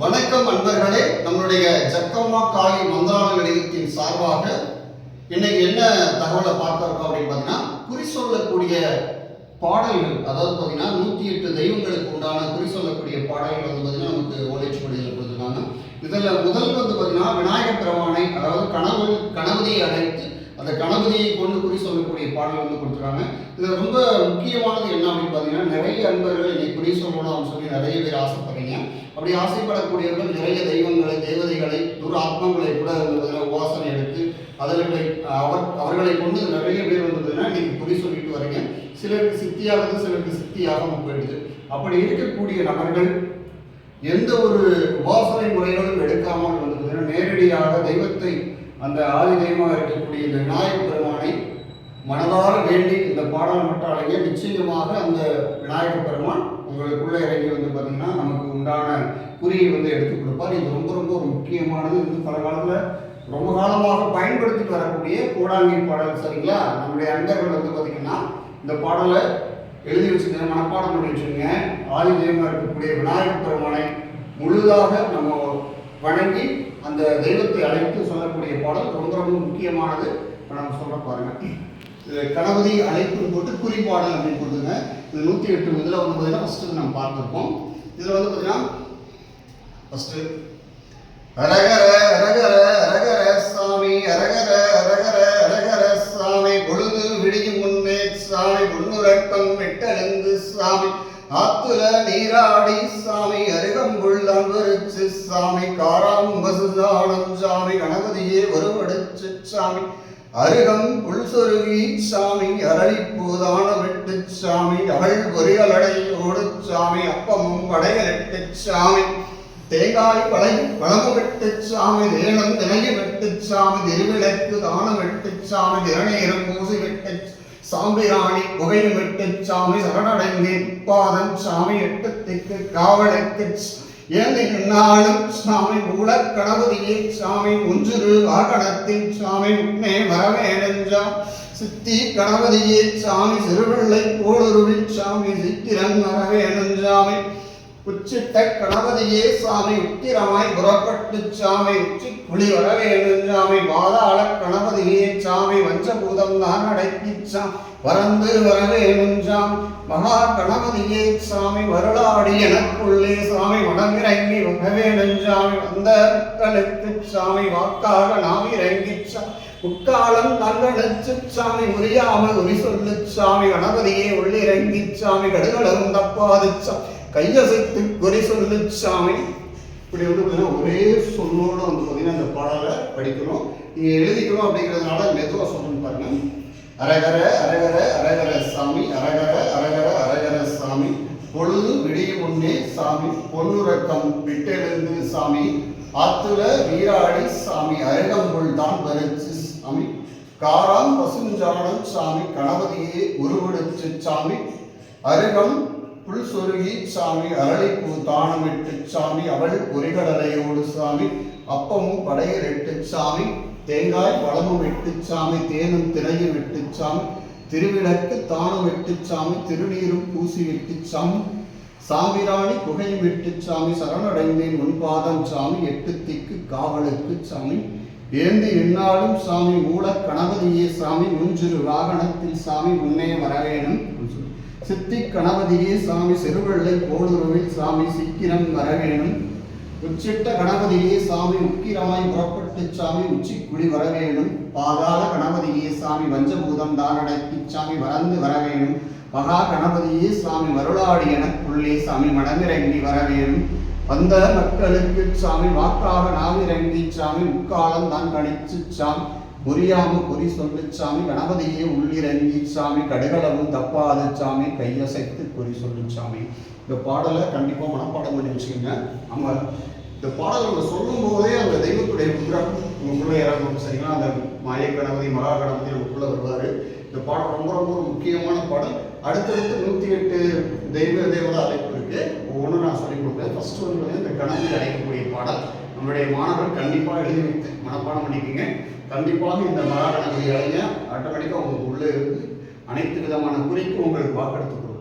வணக்கம் அன்பர்களே நம்மளுடைய ஜக்கம்மா காளி மந்தான நிலையத்தின் சார்பாக இன்னைக்கு என்ன தகவலை பார்க்க இருக்கோம் அப்படின்னு பார்த்தீங்கன்னா குறி சொல்லக்கூடிய பாடல்கள் அதாவது பார்த்தீங்கன்னா நூற்றி எட்டு தெய்வங்களுக்கு உண்டான குறி சொல்லக்கூடிய பாடல்கள் வந்து பார்த்தீங்கன்னா நமக்கு ஓலைச்சுவடியில் கொடுத்துருக்காங்க. இதில் முதல் வந்து பார்த்தீங்கன்னா விநாயகர் பெருமானை அதாவது கனவு கணபதியை அழைத்து அந்த கணபதியை கொண்டு குறி சொல்லக்கூடிய பாடல் வந்து கொடுத்துருக்காங்க. இதில் ரொம்ப முக்கியமானது என்ன அப்படின்னு பார்த்தீங்கன்னா நிறைய அன்பர்கள் இன்னைக்கு குறி சொல்லணும் அப்படின்னு சொல்லி நிறைய பேர் ஆசைப்படுறாங்க. அப்படி ஆசைப்படக்கூடியவர்கள் நிறைய தெய்வங்களை தேவதைகளை துராத்மங்களை கூட இருந்ததுன்னா உபாசனை எடுத்து அவர்களை அவர் அவர்களை கொண்டு நிறைய பேர் வந்ததுன்னா நீங்கள் குறி சொல்லிட்டு வரீங்க சிலருக்கு சித்தியாகுது சிலருக்கு சித்தியாகவும் போயிடுது. அப்படி இருக்கக்கூடிய நபர்கள் எந்த ஒரு உபாசனை முறைகளும் எடுக்காமல் வந்ததுன்னா நேரடியாக தெய்வத்தை அந்த ஆதி தெய்வமாக இருக்கக்கூடிய இந்த விநாயக பெருமானை மனதார வேண்டி இந்த பாடல் மட்டும் அடங்கிய நிச்சயமாக அந்த விநாயகர் பெருமான் உங்களுக்குள்ளே இறங்கி வந்து பார்த்தீங்கன்னா நமக்கு உண்டான குறியை வந்து எடுத்து கொடுப்பார். இது ரொம்ப ரொம்ப ஒரு முக்கியமானது. இது பல காலத்தில் ரொம்ப காலமாக பயன்படுத்திட்டு வரக்கூடிய கோடாங்கி பாடல் சரிங்களா? நம்முடைய அன்பர்கள் வந்து பார்த்தீங்கன்னா இந்த பாடலை எழுதி வச்சுக்கங்க மனப்பாடம் பண்ணி வச்சுக்கோங்க ஆதி இருக்கக்கூடிய விநாயகர் பெருமானை முழுதாக நம்ம வணங்கி அந்த தெய்வத்தை அழைத்து சொல்லக்கூடிய பாடல் ரொம்ப ரொம்ப முக்கியமானது. நம்ம சொல்ல பாருங்க. கணபதி அழைப்புன்னு போட்டு குறிப்பாடல் அப்படின்னு கொடுத்துங்க இது நூற்றி எட்டு இதில் வந்து பார்த்தீங்கன்னா ஃபஸ்ட்டு நம்ம பார்த்துருப்போம் இதில் வந்து பார்த்தீங்கன்னா ஃபஸ்ட்டு அரகர அரகர அரகர சாமி அரகர அரகர அரகர சாமி பொழுது விடியும் முன்னே சாமி முன்னுறக்கம் விட்டெழுந்து சாமி ஆத்துல நீராடி சாமி அருகம்புள் அன்பரிச்சு சாமி காராம் வசுதானம் சாமி கணபதியே வருவடைச்சு சாமி அருகம் புல் சொருகி சாமி அரளிப்பூதான விட்டு சாமி அகழ் பொறியலடை ஓடு சாமி அப்பமும் படையலிட்டு சாமி தேங்காய் பழை வளமு வெட்டு சாமி நீளம் திணைய வெட்டு சாமி திருவிளக்கு தானம் வெட்டு சாமி திறநேரம் பூசி விட்டு சாம்பிராணி புகையும் விட்டு சாமி சரணடைந்தேன் பாதம் சாமி எட்டு திக்கு காவலுக்கு ஏந்தினாலும் சாமி மூல கணபதியே சாமி ஒன்றுரு ஆகணத்தில் சாமி உண்மை வரவேனென்றாம். சித்தி கணபதியே சாமி சிறுபிள்ளை போலுருவில் சாமி சித்திரன் வரவேனென்றாமே. உச்சித்த கணபதியே சாமி உத்திரமாய் புறப்பட்டு சாமி உச்சி குழி வரவேணும் சாமி பாதாள கணபதியே சாமி வஞ்சபூதம் தான் அடக்கி சாமி வரந்து வரவேணும் சாமி மகா கணபதியே சாமி வருளாடி எனக்குள்ளே சாமி வடமிறங்கி வரவேணும் சாமி வந்த மக்களுக்கு சாமி வாக்காக நாம் இறங்கி சாமி முக்காலம் தங்களுக்கு சாமி உரியாமல் உரி சொல்லு சாமி கணபதியே உள்ளிறங்கி சாமி கடுகளவும் தப்பாது சாமி கையசைத்து குறை சொல்லு சாமி. இப்படி வந்து பார்த்தீங்கன்னா ஒரே சொல்லோடு வந்து பார்த்தீங்கன்னா இந்த பாடலை படிக்கணும். நீங்கள் எழுதிக்கணும் அப்படிங்கிறதுனால மெதுவாக சொல்லணும் பாருங்க. அரகர அரகர அரகர சாமி அரகர அரகர அரகர சாமி. பொழுது விடிய முன்னே சாமி பொன்னுறக்கம் விட்டெழுந்து சாமி. ஆத்துல வீராடி சாமி அருகம்புல் தான் வரிச்சு சாமி. காராம் பசுஞ்சாணம் சாமி கணபதியே உருவெடுத்து சாமி. அருகம் புல் சொருகி சாமி அரளிப்பூ தானமிட்டு சாமி அவள் பொறிகடலையோடு சாமி அப்பமும் படையில் எட்டு சாமி தேங்காய் வளமும் எட்டு சாமி தேனும் திரையும் எட்டு சாமி திருவிளக்கு தானம் எட்டு சாமி திருநீரும் பூசி விட்டு சாமி சாமிராணி புகையும் விட்டு சாமி சரணடைந்தேன் முன்பாதம் சாமி எட்டு திக்கு காவலுக்கு சாமி ஏந்தி நின்னாலும் சாமி மூல கணபதியே சாமி முஞ்சிறு வாகனத்தில் சாமி முன்னே வரவேணும். சித்தி கணபதியே சாமி செருவெள்ளை போலுருவில் சாமி சிக்கிரம் வரவேணும் உச்சிட்ட கணபதியே சாமி உக்கிரமாய் புறப்பட்டு சாமி உச்சி குடி வரவேணும் பாதாள கணபதியே சாமி வஞ்சபூதம் தானடக்கி சாமி வளர்ந்து வரவேணும் மகா கணபதியே சாமி வருளாடி எனக்குள்ளே சாமி மடமிறங்கி வரவேணும் வந்த மக்களுக்கு சாமி வாக்காக நாவிறங்கி சாமி முக்காலம் தான் கணிச்சு சாமி. புரியாம குறி சொல்லு சாமி கணபதியே உள்ளிறங்கி சாமி கடுகளவும் தப்பாது சாமி கையசைத்து குறி சொல்லு சாமி. இந்த பாடலை கண்டிப்பாக மனப்பாடம் பண்ணி வச்சுக்கோங்க. நம்ம இந்த பாடல் நம்ம சொல்லும் போதே அந்த தெய்வத்துடைய குதிரம் உங்களுக்குள்ள இறங்கும் சரிங்களா? அந்த மாய கணபதி மகா கணபதி நமக்குள்ள வருவார். இந்த பாடல் ரொம்ப ரொம்ப ஒரு முக்கியமான பாடல். அடுத்தடுத்து நூற்றி எட்டு தெய்வ தேவதா அழைப்பு இருக்கு. ஒவ்வொன்றும் நான் சொல்லிக் கொடுப்பேன் ஃபர்ஸ்ட் வந்து இந்த கணபதி அழைக்கக்கூடிய பாடல். நம்முடைய மாணவர்கள் கண்டிப்பாக எழுதி வைத்து மனப்பாடம் பண்ணிக்கோங்க. கண்டிப்பாக இந்த மகா கணபதி ஆட்டோமேட்டிக்காக உங்களுக்கு உள்ளே இருந்து அனைத்து விதமான குறிக்கும் உங்களுக்கு வாக்கெடுத்து